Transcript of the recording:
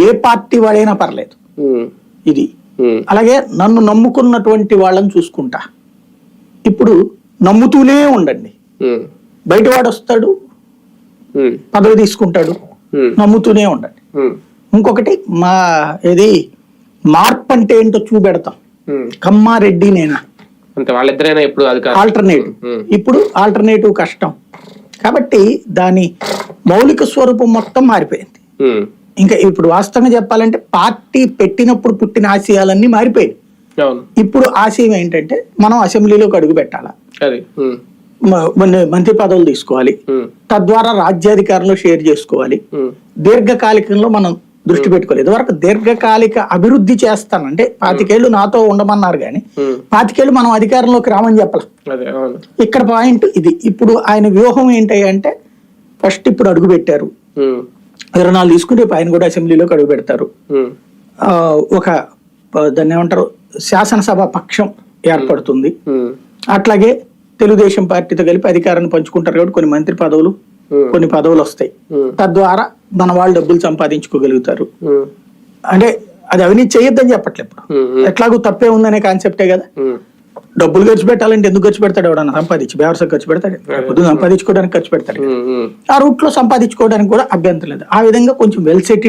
ఏ party వాడైనా పర్లేదు. ఇది. అలాగే నన్ను నమ్ముకున్నటువంటి వాళ్ళని చూసుకుంటా. ఇప్పుడు నమ్ముతూనే ఉండండి. ఉమ్, బయటవాడు వస్తాడు పదవి తీసుకుంటాడు. నమ్ముతూనే ఉండండి. ఇంకొకటి మా ఇది మార్పు అంటే ఏంటో చూపెడతాం. కమ్మారెడ్డి నేనా? వాళ్ళిద్దరైనా ఇప్పుడు ఆల్టర్నేటివ్ ఇప్పుడు ఆల్టర్నేటివ్ కష్టం. కాబట్టి దాని మౌలిక స్వరూపం మొత్తం మారిపోయింది. ఇంకా ఇప్పుడు వాస్తవంగా చెప్పాలంటే పార్టీ పెట్టినప్పుడు పుట్టిన ఆశయాలన్నీ మారిపోయాయి. ఇప్పుడు ఆశయం ఏంటంటే మనం అసెంబ్లీలోకి అడుగు పెట్టాలా? మంత్రి పదవులు తీసుకోవాలి. తద్వారా రాజ్యాధికారంలో షేర్ చేసుకోవాలి. దీర్ఘకాలికంలో మనం దృష్టి పెట్టుకోలేదు ఇదివరకు దీర్ఘకాలిక అభివృద్ధి చేస్తానంటే పాతికేళ్ళు నాతో ఉండమన్నారు కానీ పాతికేళ్ళు మనం అధికారంలోకి రామని చెప్పాలి? ఇక్కడ పాయింట్ ఇది. ఇప్పుడు ఆయన వ్యూహం ఏంటి అంటే ఫస్ట్ ఇప్పుడు అడుగు పెట్టారు. ఉమ్, ఇరవై నాలుగు తీసుకుని రేపు ఆయన కూడా అసెంబ్లీలోకి అడుగు పెడతారు. ఒక దాన్ని ఏమంటారు? శాసనసభ పక్షం ఏర్పడుతుంది. అట్లాగే తెలుగుదేశం పార్టీతో కలిపి అధికారాన్ని పంచుకుంటారు కాబట్టి కొన్ని మంత్రి పదవులు కొన్ని పదవులు వస్తాయి. తద్వారా మన వాళ్ళు డబ్బులు సంపాదించుకోగలుగుతారు. అంటే అది అవినీతి చేయొద్దని చెప్పట్లేదు ఇప్పుడు. ఎట్లాగూ తప్పే ఉందనే కాన్సెప్టే కదా. డబ్బులు ఖర్చు పెట్టాలంటే ఎందుకు ఖర్చు పెడతాడు ఎవడన్నా? సంపాదించి వ్యవసాయం ఖర్చు పెడతాడు. పొద్దున సంపాదించుకోవడానికి ఖర్చు పెడతాడు. ఆ రూట్లో సంపాదించుకోవడానికి కూడా అభ్యంతరం లేదు. ఆ విధంగా కొంచెం వెల్ సెటిల్